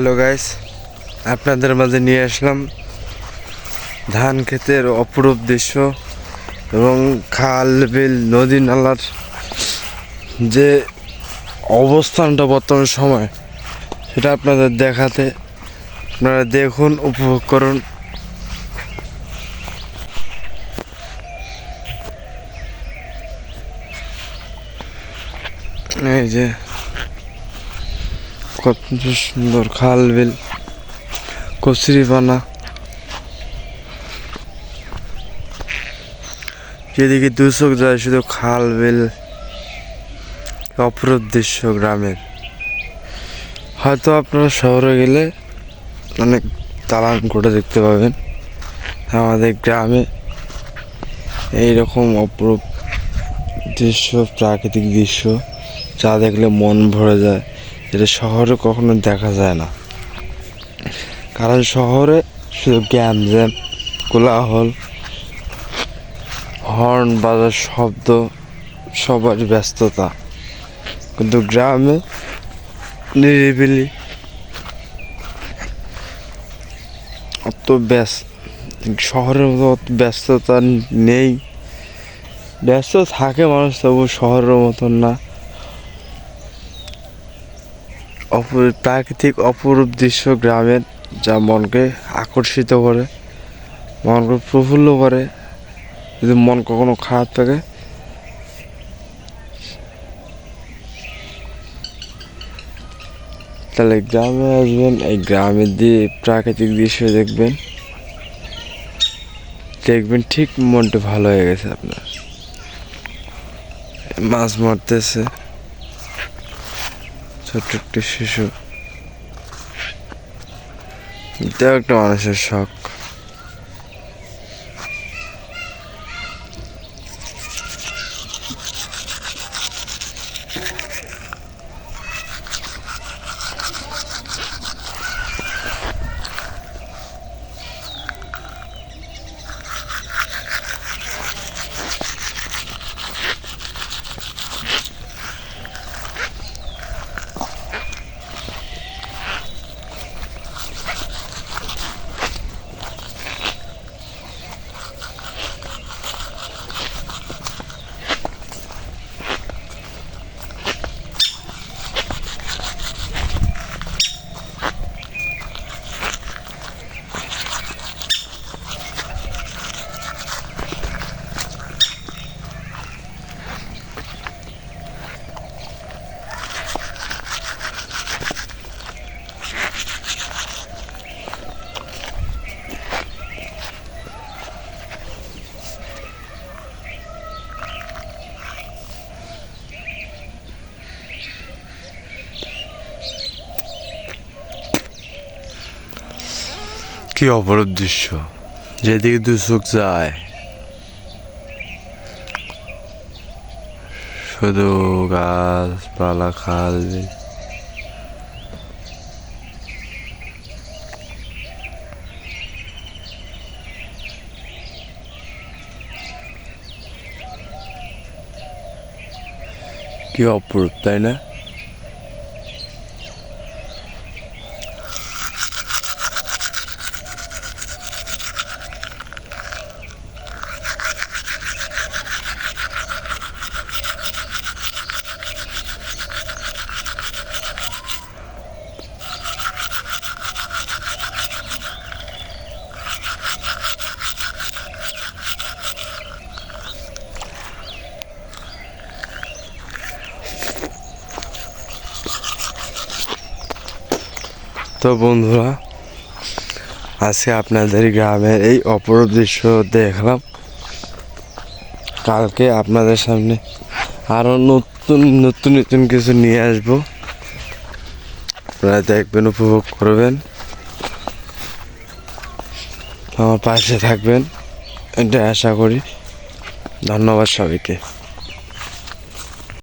Hello guys আপনাদের মাঝে নিয়ে আসলাম ধান ক্ষেতের অপরূপ দৃশ্য এবং খাল, বিল, নদী, নালার যে অবস্থানটা বর্তমান সময়, সেটা আপনাদের দেখাতে আপনারা দেখুন, উপভোগ করুন। এই যে কত সুন্দর খাল বিল, কচুরি পানা যেদিকে দু চোখ যায়, শুধু খাল বিল, অপরূপ দৃশ্য গ্রামের। হয়তো আপনারা শহরে গেলে অনেক দালান করে দেখতে পাবেন। আমাদের গ্রামে এইরকম অপরূপ দৃশ্য, প্রাকৃতিক দৃশ্য, যা দেখলে মন ভরে যায়। যেটা শহরে কখনো দেখা যায় না। কারণ শহরে শুধু গ্যাম জ্যাম কোলাহল, হর্ন বাজার শব্দ সবারই ব্যস্ততা। কিন্তু গ্রামে নিরিবিলি অত ব্যস্ত শহরের মতো অত ব্যস্ততা নেই। ব্যস্ত থাকে মানুষ, তবু শহরের মতন না অপরূপ প্রাকৃতিক অপরূপ দৃশ্য গ্রামের যা মনকে আকর্ষিত করে, মনকে প্রফুল্ল করে। যদি মন কখনো খারাপ থাকে, তাহলে গ্রামে আসবেন, এই গ্রামের দিয়ে প্রাকৃতিক দৃশ্য দেখবেন। দেখবেন ঠিক মনটা ভালো হয়ে গেছে আপনার। মাছ মারতেছে। ছোট্ট একটি শিশু। এটাও একটা মানুষের শখ। কি অপরূপ দৃশ্য যেদিকে দু চোখ যায় শুধু গাছপালা খাল বিল। কি অপরূপ তাই না তো বন্ধুরা, আজকে আপনাদের গ্রামের এই অপরূপ দৃশ্য দেখলাম। কালকে আপনাদের সামনে আরও নতুন নতুন নতুন কিছু নিয়ে আসব। আপনারা দেখবেন, উপভোগ করবেন। আমার পাশে থাকবেন এটা আশা করি। ধন্যবাদ সবাইকে।